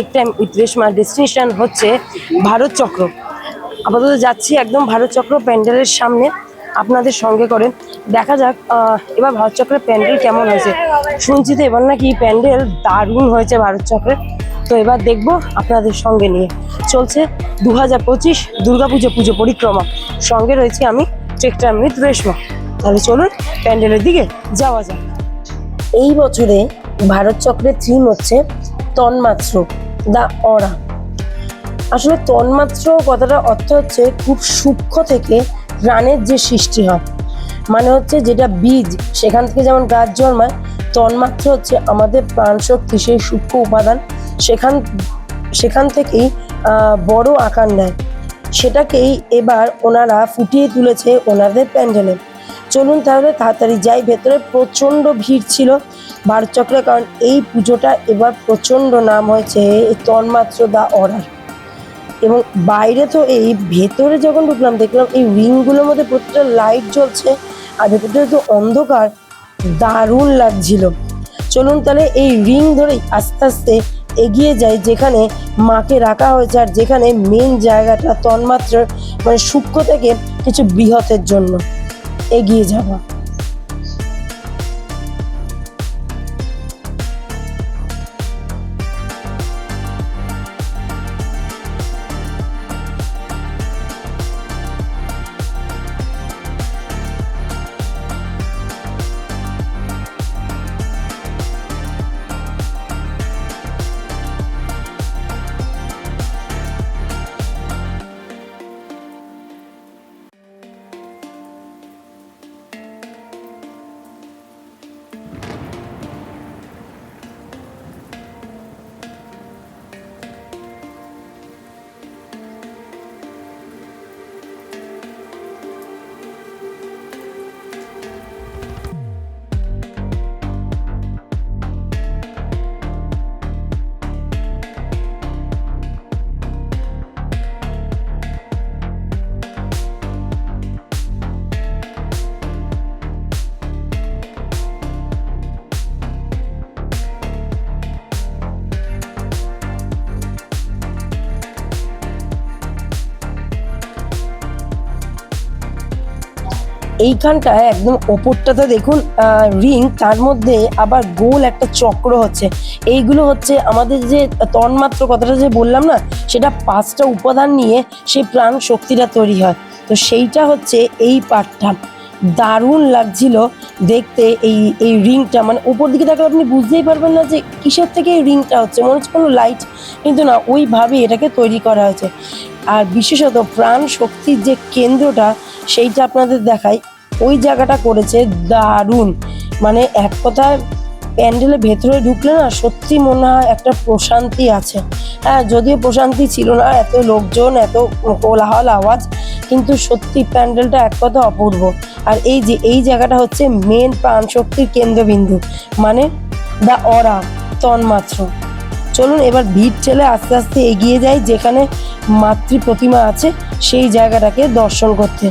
এক time with Reshma destination হচ্ছে ভারত চক্র। আপাতত যাচ্ছি একদম ভারত চক্র প্যান্ডেলের সামনে। আপনাদের সঙ্গে করে দেখা যাক এবার ভারত চক্রের প্যান্ডেল কেমন হয়েছে। শুনছি তো এবার নাকি প্যান্ডেল দারুণ হয়েছে ভারত চক্রে তো এবার দেখব আপনাদের সঙ্গে নিয়ে। চলছে দু হাজার পঁচিশ দুর্গাপুজো পুজো পরিক্রমা। সঙ্গে রয়েছি আমি ট্রেকটার মৃত রেশমা তাহলে চলুন, প্যান্ডেলের দিকে যাওয়া যাক। এই বছরে ভারত চক্রের থিম হচ্ছে তন্মাত্র। দা অরা। আসলে তন্মাত্র কথাটা অর্থ হচ্ছে খুব সূক্ষ্ম থেকে প্রাণের যে সৃষ্টি হয়। মানে হচ্ছে যেটা বীজ, সেখান থেকে যেমন গাছ জন্মায়, তন্মাত্র হচ্ছে আমাদের প্রাণ শক্তি সেই সূক্ষ্ম উপাদান, সেখান সেখান থেকেই বড় আকার নেয়। সেটাকেই এবার ওনারা ফুটিয়ে তুলেছে ওনাদের প্যান্ডেলে। চলুন তাহলে তাড়াতাড়ি যাই। ভেতরে প্রচণ্ড ভিড় ছিল ভারত চক্রে কারণ এই পুজোটা এবার প্রচণ্ড নাম হয়েছে তন্মাত্র দা অর্ডার এবং বাইরে তো এই ভেতরে যখন ঢুকলাম, দেখলাম এই রিংগুলোর মধ্যে প্রত্যেকটা লাইট জ্বলছে আর ভেতরে তো অন্ধকার, দারুণ লাগছিল। চলুন তাহলে এই রিং ধরেই আস্তে আস্তে এগিয়ে যাই, যেখানে মাকে রাখা হয়েছে আর যেখানে মেন জায়গাটা তন্মাত্রার মানে সূক্ষ্ম থেকে কিছু বৃহতের জন্য। এগিয়ে যাওয়া। এইখানটায় একদম ওপরটাতে দেখুন রিং তার মধ্যে আবার গোল একটা চক্র হচ্ছে। এইগুলো হচ্ছে আমাদের যে তন্মাত্র কথাটা যে বললাম না, সেটা পাঁচটা উপাদান নিয়ে সেই প্রাণ শক্তিটা তৈরি হয়। তো সেইটা হচ্ছে এই পাঠটা। দারুণ লাগছিল দেখতে এই এই রিংটা মানে উপর দিকে থাকলে আপনি বুঝতেই পারবেন না যে কিসের থেকে এই রিংটা হচ্ছে। মনে হচ্ছে কোনো লাইট কিন্তু না ওইভাবে এটাকে তৈরি করা হয়েছে। আর বিশেষত প্রাণ শক্তির যে কেন্দ্রটা সেইটা আপনাদের দেখাই। ওই জায়গাটা করেছে দারুণ। মানে এক কথায় প্যান্ডেলের ভেতরে ঢুকলে না সত্যি মনে হয় একটা প্রশান্তি আছে। হ্যাঁ যদিও প্রশান্তি ছিল না, এত লোকজন, এত কোলাহল, আওয়াজ, কিন্তু সত্যি প্যান্ডেলটা এক কথা অপূর্ব। আর এই যে, এই জায়গাটা হচ্ছে মেন প্রাণ শক্তির কেন্দ্রবিন্দু মানে দ্য অরা তন্মাত্র। চলুন এবার ভিড় ঠেলে আস্তে আস্তে এগিয়ে যাই, যেখানে মাতৃ প্রতিমা আছে, সেই জায়গাটাকে দর্শন করতে।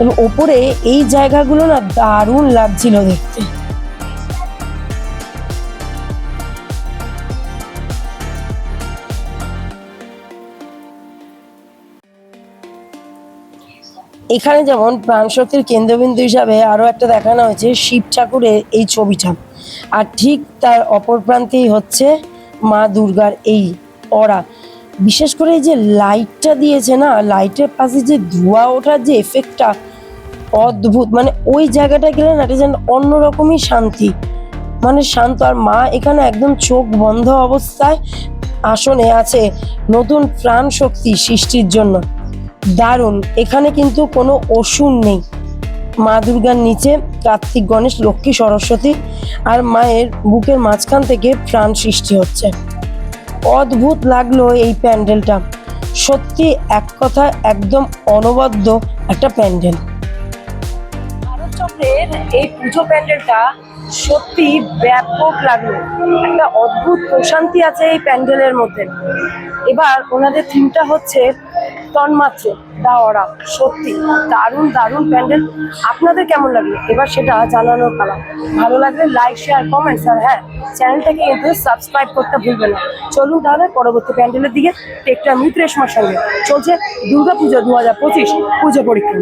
এবং ওপরে এই জায়গাগুলো না দারুণ লাগছিল দেখতে। এখানে যেমন প্রাণশক্তির কেন্দ্রবিন্দু হিসাবে আরও একটা দেখানো হয়েছে শিব ঠাকুরের এই ছবিটা। আর ঠিক তার অপর প্রান্তেই হচ্ছে মা দুর্গার এই অরা বিশেষ করে যে লাইটটা দিয়েছে না লাইটের পাশে যে ধোঁয়া ওঠার যে এফেক্টটা অদ্ভুত। মানে ওই জায়গাটা গেলে না, এটা যেন অন্যরকমই শান্তি। মানে শান্ত। আর মা এখানে একদম চোখ বন্ধ অবস্থায় আসনে আছে। নতুন প্রাণ শক্তি সৃষ্টির জন্য। দারুণ। এখানে কিন্তু কোনো অসুর নেই। মা দুর্গার নিচে কার্তিক, গণেশ, লক্ষ্মী, সরস্বতী আর মায়ের বুকের মাঝখান থেকে প্রাণ সৃষ্টি হচ্ছে। অদ্ভুত লাগল এই প্যান্ডেলটা। সত্যি এক কথা একদম অনবদ্য একটা প্যান্ডেল। চক্রের এই পুজো প্যান্ডেলটা সত্যি ব্যাপক লাগল। একটা অদ্ভুত প্রশান্তি আছে এই প্যান্ডেলের মধ্যে। এবার ওনাদের থিমটা হচ্ছে তন্মাত্র। ওরা, সত্যি, দারুণ দারুণ প্যান্ডেল। আপনাদের কেমন লাগল? এবার সেটা জানানোর পালা। ভালো লাগলে লাইক শেয়ার কমেন্টস আর হ্যাঁ চ্যানেলটাকে কিন্তু সাবস্ক্রাইব করতে ভুলবে না। চলুন তাহলে পরবর্তী প্যান্ডেলের দিকে টেকটা মিত্রেশমার সঙ্গে। চলছে দুর্গাপুজো দু হাজার পঁচিশ পুজো পরীক্ষা।